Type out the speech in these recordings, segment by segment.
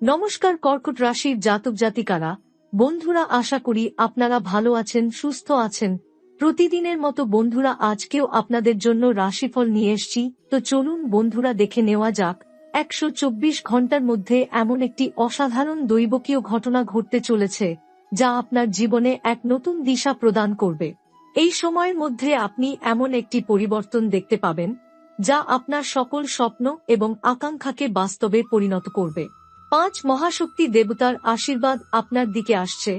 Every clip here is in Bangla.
নমস্কার কর্কট রাশির জাতক জাতিকারা, বন্ধুরা আশা করি আপনারা ভালো আছেন, সুস্থ আছেন। প্রতিদিনের মতো বন্ধুরা আজকেও আপনাদের জন্য রাশিফল নিয়ে এসছি। তো চলুন বন্ধুরা দেখে নেওয়া যাক, একশো চব্বিশ ঘণ্টার মধ্যে এমন একটি অসাধারণ দৈবকীয় ঘটনা ঘটতে চলেছে, যা আপনার জীবনে এক নতুন দিশা প্রদান করবে। এই সময়ের মধ্যে আপনি এমন একটি পরিবর্তন দেখতে পাবেন, যা আপনার সকল স্বপ্ন এবং আকাঙ্ক্ষাকে বাস্তবে পরিণত করবে। পাঁচ মহাশক্তি দেবতার আশীর্বাদ আপনার দিকে আসছে,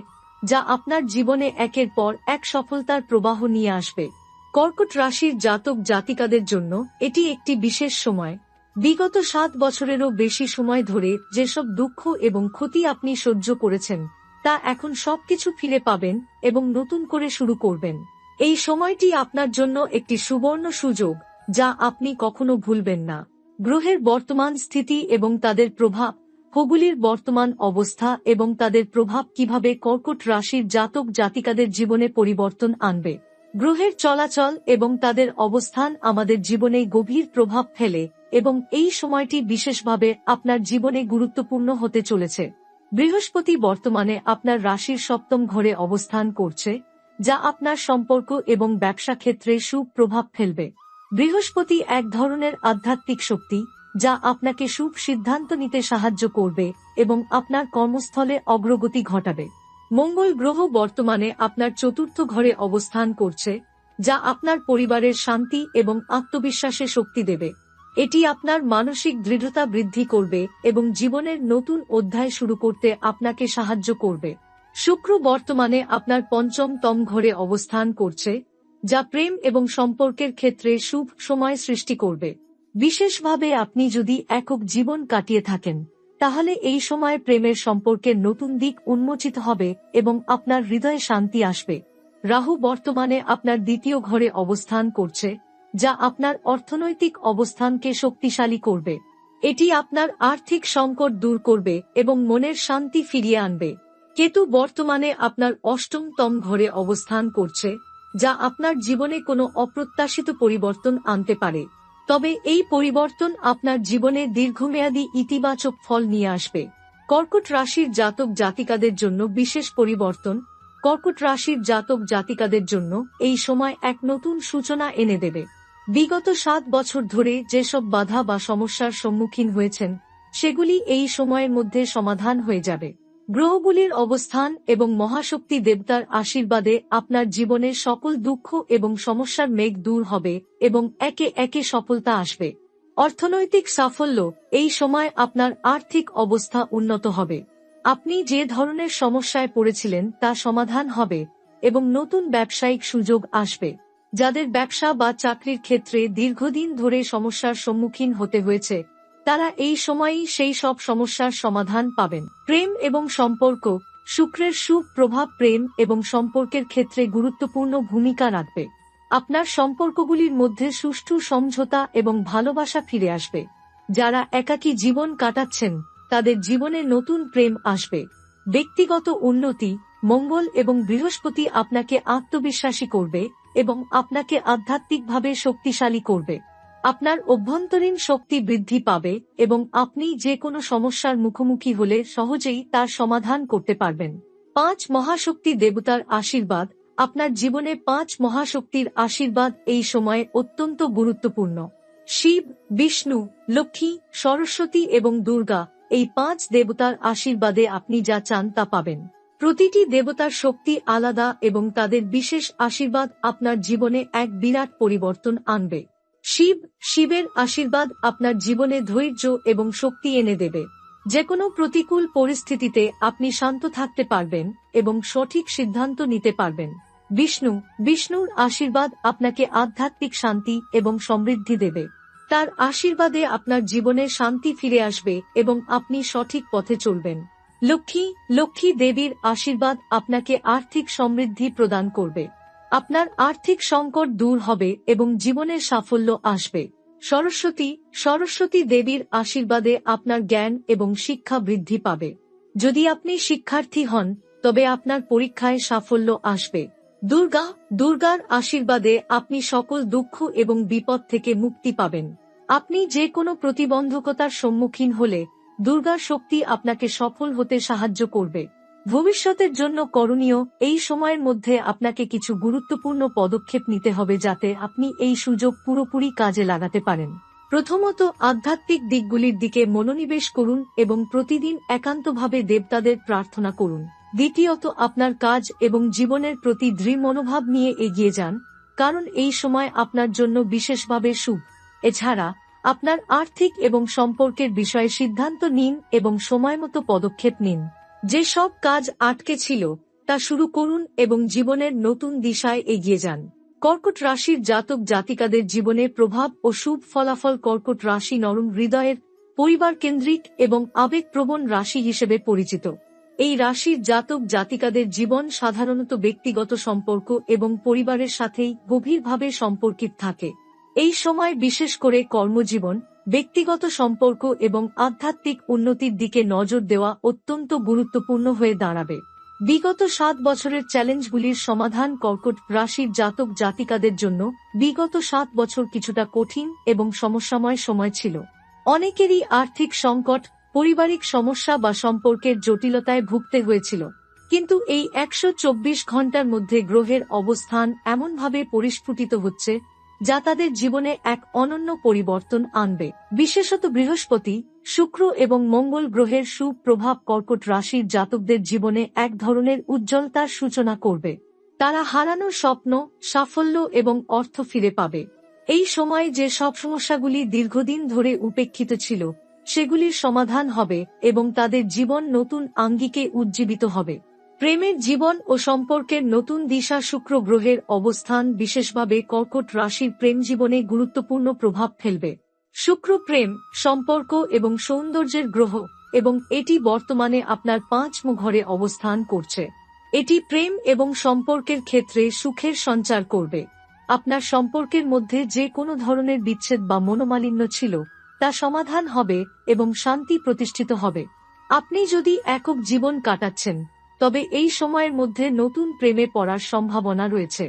যা আপনার জীবনে একের পর এক সফলতার প্রবাহ নিয়ে আসবে। কর্কট রাশির জাতক জাতিকাদের জন্য এটি একটি বিশেষ সময়। বিগত সাত বছরেরও বেশি সময় ধরে যেসব দুঃখ এবং ক্ষতি আপনি সহ্য করেছেন, তা এখন সবকিছু ফিরে পাবেন এবং নতুন করে শুরু করবেন। এই সময়টি আপনার জন্য একটি সুবর্ণ সুযোগ, যা আপনি কখনো ভুলবেন না। গ্রহের বর্তমান স্থিতি এবং তাদের প্রভাব খগুলির বর্তমান অবস্থা এবং তাদের প্রভাব কীভাবে কর্কট রাশির জাতক জাতিকাদের জীবনে পরিবর্তন আনবে, গ্রহের চলাচল এবং তাদের অবস্থান আমাদের জীবনে গভীর প্রভাব ফেলে এবং এই সময়টি বিশেষভাবে আপনার জীবনে গুরুত্বপূর্ণ হতে চলেছে। বৃহস্পতি বর্তমানে আপনার রাশির সপ্তম ঘরে অবস্থান করছে, যা আপনার সম্পর্ক এবং ব্যবসা ক্ষেত্রে সুপ্রভাব ফেলবে। বৃহস্পতি এক ধরনের আধ্যাত্মিক শক্তি যা আপনাকে সুপ সিদ্ধান্ত নিতে সাহায্য করবে এবং আপনার কর্মস্থলে অগ্রগতি ঘটাবে। মঙ্গল গ্রহ বর্তমানে আপনার চতুর্থ ঘরে অবস্থান করছে, যা আপনার পরিবারের শান্তি এবং আত্মবিশ্বাসে শক্তি দেবে। এটি আপনার মানসিক দৃঢ়তা বৃদ্ধি করবে এবং জীবনের নতুন অধ্যায় শুরু করতে আপনাকে সাহায্য করবে। শুক্র বর্তমানে আপনার পঞ্চমতম ঘরে অবস্থান করছে, যা প্রেম এবং সম্পর্কের ক্ষেত্রে শুভ সময় সৃষ্টি করবে। বিশেষভাবে আপনি যদি একক জীবন কাটিয়ে থাকেন, তাহলে এই সময় প্রেমের সম্পর্কের নতুন দিক উন্মোচিত হবে এবং আপনার হৃদয়ে শান্তি আসবে। রাহু বর্তমানে আপনার দ্বিতীয় ঘরে অবস্থান করছে, যা আপনার অর্থনৈতিক অবস্থানকে শক্তিশালী করবে। এটি আপনার আর্থিক সংকট দূর করবে এবং মনের শান্তি ফিরিয়ে আনবে। কেতু বর্তমানে আপনার অষ্টমতম ঘরে অবস্থান করছে, যা আপনার জীবনে কোনো অপ্রত্যাশিত পরিবর্তন আনতে পারে। তবে এই পরিবর্তন আপনার জীবনে দীর্ঘমেয়াদী ইতিবাচক ফল নিয়ে আসবে। কর্কট রাশির জাতক জাতিকাদের জন্য বিশেষ পরিবর্তন, কর্কট রাশির জাতক জাতিকাদের জন্য এই সময় এক নতুন সূচনা এনে দেবে। বিগত সাত বছর ধরে যেসব বাধা বা সমস্যার সম্মুখীন হয়েছেন, সেগুলি এই সময়ের মধ্যে সমাধান হয়ে যাবে। গ্রহগুলির অবস্থান এবং মহাশক্তি দেবতার আশীর্বাদে আপনার জীবনের সকল দুঃখ এবং সমস্যার মেঘ দূর হবে এবং একে একে সফলতা আসবে। অর্থনৈতিক সাফল্য, এই সময় আপনার আর্থিক অবস্থা উন্নত হবে। আপনি যে ধরনের সমস্যায় পড়েছিলেন তা সমাধান হবে এবং নতুন ব্যবসায়িক সুযোগ আসবে। যাদের ব্যবসা বা চাকরির ক্ষেত্রে দীর্ঘদিন ধরে সমস্যার সম্মুখীন হতে হয়েছে তারা এই সময়ই সেই সব সমস্যার সমাধান পাবেন। প্রেম এবং সম্পর্ক, শুক্রের সুপ্রভাব প্রেম এবং সম্পর্কের ক্ষেত্রে গুরুত্বপূর্ণ ভূমিকা রাখবে। আপনার সম্পর্কগুলির মধ্যে সুষ্ঠু সমঝোতা এবং ভালোবাসা ফিরে আসবে। যারা একাকী জীবন কাটাচ্ছেন, তাদের জীবনে নতুন প্রেম আসবে। ব্যক্তিগত উন্নতি, মঙ্গল এবং বৃহস্পতি আপনাকে আত্মবিশ্বাসী করবে এবং আপনাকে আধ্যাত্মিকভাবে শক্তিশালী করবে। আপনার অভ্যন্তরীণ শক্তি বৃদ্ধি পাবে এবং আপনি যে কোনো সমস্যার মুখোমুখি হলে সহজেই তার সমাধান করতে পারবেন। পাঁচ মহাশক্তি দেবতার আশীর্বাদ। আপনার জীবনে পাঁচ মহাশক্তির আশীর্বাদ এই সময়ে অত্যন্ত গুরুত্বপূর্ণ। শিব, বিষ্ণু, লক্ষ্মী, সরস্বতী এবং দুর্গা, এই পাঁচ দেবতার আশীর্বাদে আপনি যা চান তা পাবেন। প্রতিটি দেবতার শক্তি আলাদা এবং তাদের বিশেষ আশীর্বাদ আপনার জীবনে এক বিরাট পরিবর্তন আনবে। শিব, শিবের আশীর্বাদ আপনার জীবনে ধৈর্য এবং শক্তি এনে দেবে। যে কোনো প্রতিকূল পরিস্থিতিতে আপনি শান্ত থাকতে পারবেন এবং সঠিক সিদ্ধান্ত নিতে পারবেন। বিষ্ণু, বিষ্ণুর আশীর্বাদ আপনাকে আধ্যাত্মিক শান্তি এবং সমৃদ্ধি দেবে। তার আশীর্বাদে আপনার জীবনে শান্তি ফিরে আসবে এবং আপনি সঠিক পথে চলবেন। লক্ষ্মী লক্ষ্মী দেবীর আশীর্বাদ আপনাকে আর্থিক সমৃদ্ধি প্রদান করবে। আপনার আর্থিক সংকট দূর হবে এবং জীবনের সাফল্য আসবে। সরস্বতী সরস্বতী দেবীর আশীর্বাদে আপনার জ্ঞান এবং শিক্ষা বৃদ্ধি পাবে। যদি আপনি শিক্ষার্থী হন, তবে আপনার পরীক্ষায় সাফল্য আসবে। দুর্গা, দুর্গার আশীর্বাদে আপনি সকল দুঃখ এবং বিপদ থেকে মুক্তি পাবেন। আপনি যে কোনো প্রতিবন্ধকতার সম্মুখীন হলে দুর্গার শক্তি আপনাকে সফল হতে সাহায্য করবে। ভবিষ্যতের জন্য করণীয় এই সময়ের মধ্যে আপনাকে কিছু গুরুত্বপূর্ণ পদক্ষেপ নিতে হবে যাতে আপনি এই সুযোগ পুরোপুরি কাজে লাগাতে পারেন। প্রথমত, আধ্যাত্মিক দিকগুলির দিকে মনোনিবেশ করুন এবং প্রতিদিন একান্তভাবে দেবতাদের প্রার্থনা করুন। দ্বিতীয়ত, আপনার কাজ এবং জীবনের প্রতি দৃঢ় মনোভাব নিয়ে এগিয়ে যান, কারণ এই সময় আপনার জন্য বিশেষভাবে শুভ। এছাড়া, আপনার আর্থিক এবং সম্পর্কের বিষয়ে সিদ্ধান্ত নিন এবং সময়মতো পদক্ষেপ নিন। যে সব কাজ আটকে ছিল, তা শুরু করুন এবং জীবনের নতুন দিশায় এগিয়ে যান। কর্কট রাশির জাতক জাতিকাদের জীবনে প্রভাব ও শুভ ফলাফল কর্কট রাশি নরম হৃদয়ের পরিবার কেন্দ্রিক এবং আবেগপ্রবণ রাশি হিসেবে পরিচিত। এই রাশির জাতক জাতিকাদের জীবন সাধারণত ব্যক্তিগত সম্পর্ক এবং পরিবারের সাথেই গভীরভাবে সম্পর্কিত থাকে। এই সময় বিশেষ করে কর্মজীবন ব্যক্তিগত সম্পর্ক এবং আধ্যাত্মিক উন্নতির দিকে নজর দেওয়া অত্যন্ত গুরুত্বপূর্ণ হয়ে দাঁড়াবে। বিগত সাত বছরের চ্যালেঞ্জগুলির সমাধান কর্কট রাশির জাতক জাতিকাদের জন্য বিগত সাত বছর কিছুটা কঠিন এবং সমস্যাময় সময় ছিল। অনেকেরই আর্থিক সংকট, পারিবারিক সমস্যা বা সম্পর্কের জটিলতায় ভুগতে হয়েছিল। কিন্তু এই একশো চব্বিশ ঘণ্টার মধ্যে গ্রহের অবস্থান এমনভাবে পরিস্ফুটিত হচ্ছে যা তাদের জীবনে এক অনন্য পরিবর্তন আনবে। বিশেষত বৃহস্পতি, শুক্র এবং মঙ্গল গ্রহের সুপ্রভাব কর্কট রাশির জাতকদের জীবনে এক ধরনের উজ্জ্বলতার সূচনা করবে। তারা হারানো স্বপ্ন, সাফল্য এবং অর্থ ফিরে পাবে। এই সময় যে সব সমস্যাগুলি দীর্ঘদিন ধরে উপেক্ষিত ছিল, সেগুলির সমাধান হবে এবং তাদের জীবন নতুন আঙ্গিকে উজ্জীবিত হবে। প্রেমের জীবন ও সম্পর্কের নতুন দিশা শুক্র গ্রহের অবস্থান বিশেষভাবে কর্কট রাশির প্রেম জীবনে গুরুত্বপূর্ণ প্রভাব ফেলবে। শুক্র প্রেম, সম্পর্ক এবং সৌন্দর্যের গ্রহ, এবং এটি বর্তমানে আপনার পাঁচ ঘরে অবস্থান করছে। এটি প্রেম এবং সম্পর্কের ক্ষেত্রে সুখের সঞ্চার করবে। আপনার সম্পর্কের মধ্যে যে কোনো ধরনের বিচ্ছেদ বা মনোমালিন্য ছিল, তা সমাধান হবে এবং শান্তি প্রতিষ্ঠিত হবে। আপনি যদি একক জীবন কাটাচ্ছেন তবে এই সময়ের মধ্যে নতুন প্রেমে পড়ার সম্ভাবনা রয়েছে।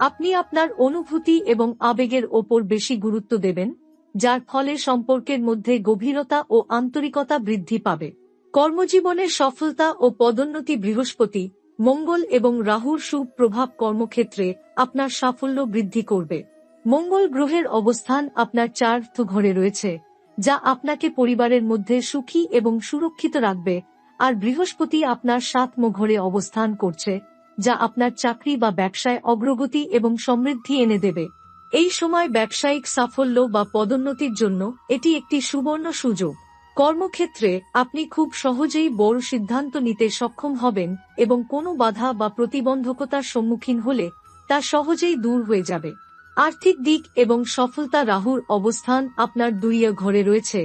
আপনি আপনার অনুভূতি এবং আবেগের ওপর বেশি গুরুত্ব দেবেন, যার ফলে সম্পর্কের মধ্যে গভীরতা ও আন্তরিকতা বৃদ্ধি পাবে। কর্মজীবনের সফলতা ও পদোন্নতি বৃহস্পতি, মঙ্গল এবং রাহুর সুপ্রভাব কর্মক্ষেত্রে আপনার সাফল্য বৃদ্ধি করবে। মঙ্গল গ্রহের অবস্থান আপনার চার্থ ঘরে রয়েছে, যা আপনাকে পরিবারের মধ্যে সুখী এবং সুরক্ষিত রাখবে আর বৃহস্পতি আপনার সাতম ঘরে অবস্থান করছে, যা আপনার চাকরি বা ব্যবসায় অগ্রগতি এবং সমৃদ্ধি এনে দেবে। এই সময় ব্যবসায়িক সাফল্য বা পদোন্নতির জন্য এটি একটি সুবর্ণ সুযোগ। কর্মক্ষেত্রে আপনি খুব সহজেই বড় সিদ্ধান্ত নিতে সক্ষম হবেন এবং কোনো বাধা বা প্রতিবন্ধকতার সম্মুখীন হলে তা সহজেই দূর হয়ে যাবে। আর্থিক দিক এবং সফলতা রাহুর অবস্থান আপনার দুইয়ে ঘরে রয়েছে।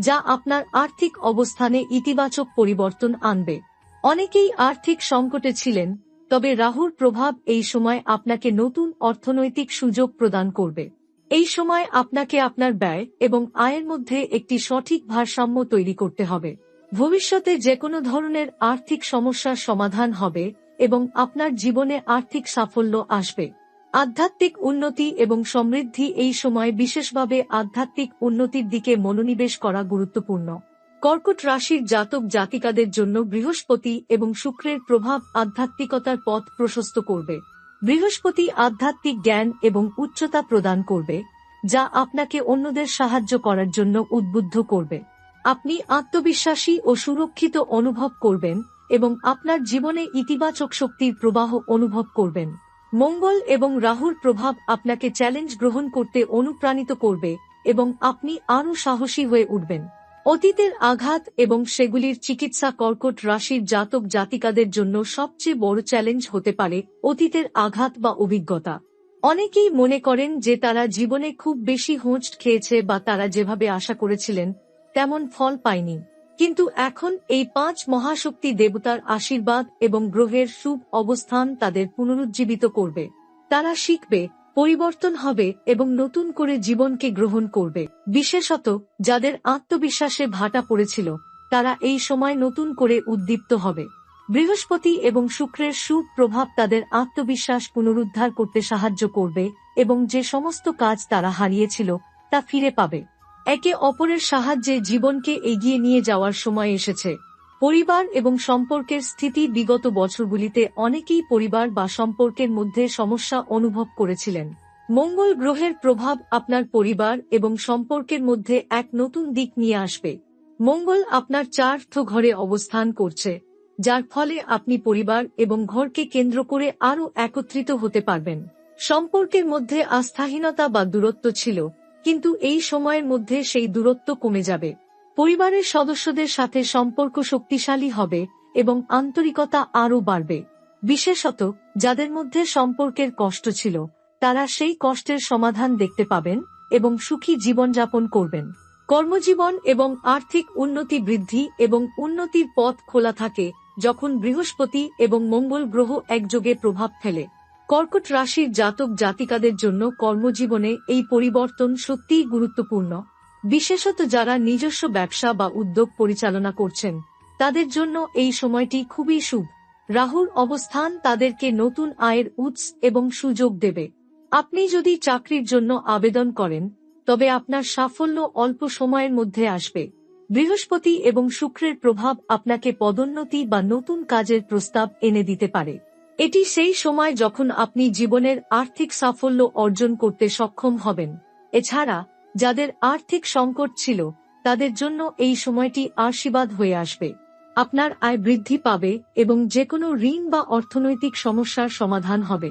যা আপনার আর্থিক অবস্থানে ইতিবাচক পরিবর্তন আনবে। অনেকেই আর্থিক সংকটে ছিলেন, তবে রাহুর প্রভাব এই সময় আপনাকে নতুন অর্থনৈতিক সুযোগ প্রদান করবে। এই সময় আপনাকে আপনার ব্যয় এবং আয়ের মধ্যে একটি সঠিক ভারসাম্য তৈরি করতে হবে। ভবিষ্যতে যে কোনো ধরনের আর্থিক সমস্যার সমাধান হবে এবং আপনার জীবনে আর্থিক সাফল্য আসবে। আধ্যাত্মিক উন্নতি এবং সমৃদ্ধি এই সময় বিশেষভাবে আধ্যাত্মিক উন্নতির দিকে মনোনিবেশ করা গুরুত্বপূর্ণ। কর্কট রাশির জাতক জাতিকাদের জন্য বৃহস্পতি এবং শুক্রের প্রভাব আধ্যাত্মিকতার পথ প্রশস্ত করবে। বৃহস্পতি আধ্যাত্মিক জ্ঞান এবং উচ্চতা প্রদান করবে, যা আপনাকে অন্যদের সাহায্য করার জন্য উদ্বুদ্ধ করবে। আপনি আত্মবিশ্বাসী ও সুরক্ষিত অনুভব করবেন এবং আপনার জীবনে ইতিবাচক শক্তির প্রবাহ অনুভব করবেন। মঙ্গল এবং রাহুর প্রভাব আপনাকে চ্যালেঞ্জ গ্রহণ করতে অনুপ্রাণিত করবে এবং আপনি আরও সাহসী হয়ে উঠবেন। অতীতের আঘাত এবং সেগুলির চিকিৎসা কর্কট রাশির জাতক জাতিকাদের জন্য সবচেয়ে বড় চ্যালেঞ্জ হতে পারে অতীতের আঘাত বা অভিজ্ঞতা। অনেকেই মনে করেন যে তারা জীবনে খুব বেশি হোঁচ খেয়েছে বা তারা যেভাবে আশা করেছিলেন, তেমন ফল পায়নি। কিন্তু এখন এই পাঁচ মহাশক্তি দেবতার আশীর্বাদ এবং গ্রহের শুভ অবস্থান তাদের পুনরুজ্জীবিত করবে। তারা শিখবে, পরিবর্তন হবে এবং নতুন করে জীবনকে গ্রহণ করবে। বিশেষত যাদের আত্মবিশ্বাসে ভাটা পড়েছিল, তারা এই সময় নতুন করে উদ্দীপ্ত হবে। বৃহস্পতি এবং শুক্রের সুপ্রভাব তাদের আত্মবিশ্বাস পুনরুদ্ধার করতে সাহায্য করবে এবং যে সমস্ত কাজ তারা হারিয়েছিল, তা ফিরে পাবে। একে অপরের সাহায্যে জীবনকে এগিয়ে নিয়ে যাওয়ার সময় এসেছে। পরিবার এবং সম্পর্কের স্থিতি বিগত বছরগুলিতে অনেকেই পরিবার বা সম্পর্কের মধ্যে সমস্যা অনুভব করেছিলেন। মঙ্গল গ্রহের প্রভাব আপনার পরিবার এবং সম্পর্কের মধ্যে এক নতুন দিক নিয়ে আসবে। মঙ্গল আপনার চার্থ ঘরে অবস্থান করছে, যার ফলে আপনি পরিবার এবং ঘরকে কেন্দ্র করে আরও একত্রিত হতে পারবেন। সম্পর্কের মধ্যে আস্থাহীনতা বা দূরত্ব ছিল কিন্তু এই সময়ের মধ্যে সেই দূরত্ব কমে যাবে। পরিবারের সদস্যদের সাথে সম্পর্ক শক্তিশালী হবে এবং আন্তরিকতা আরও বাড়বে। বিশেষত, যাদের মধ্যে সম্পর্কের কষ্ট ছিল, তারা সেই কষ্টের সমাধান দেখতে পাবেন এবং সুখী জীবনযাপন করবেন। কর্মজীবন এবং আর্থিক উন্নতি বৃদ্ধি এবং উন্নতির পথ খোলা থাকে যখন বৃহস্পতি এবং মঙ্গল গ্রহ একযোগে প্রভাব ফেলে। কর্কট রাশির জাতক জাতিকাদের জন্য কর্মজীবনে এই পরিবর্তন সত্যিই গুরুত্বপূর্ণ। বিশেষত যারা নিজস্ব ব্যবসা বা উদ্যোগ পরিচালনা করছেন, তাদের জন্য এই সময়টি খুবই শুভ। রাহুর অবস্থান তাদেরকে নতুন আয়ের উৎস এবং সুযোগ দেবে। আপনি যদি চাকরির জন্য আবেদন করেন, তবে আপনার সাফল্য অল্প সময়ের মধ্যে আসবে। বৃহস্পতি এবং শুক্রের প্রভাব আপনাকে পদোন্নতি বা নতুন কাজের প্রস্তাব এনে দিতে পারে। এটি সেই সময় যখন আপনি জীবনের আর্থিক সাফল্য অর্জন করতে সক্ষম হবেন। এছাড়া, যাদের আর্থিক সংকট ছিল, তাদের জন্য এই সময়টি আশীর্বাদ হয়ে আসবে। আপনার আয় বৃদ্ধি পাবে এবং যে কোনো ঋণ বা অর্থনৈতিক সমস্যার সমাধান হবে।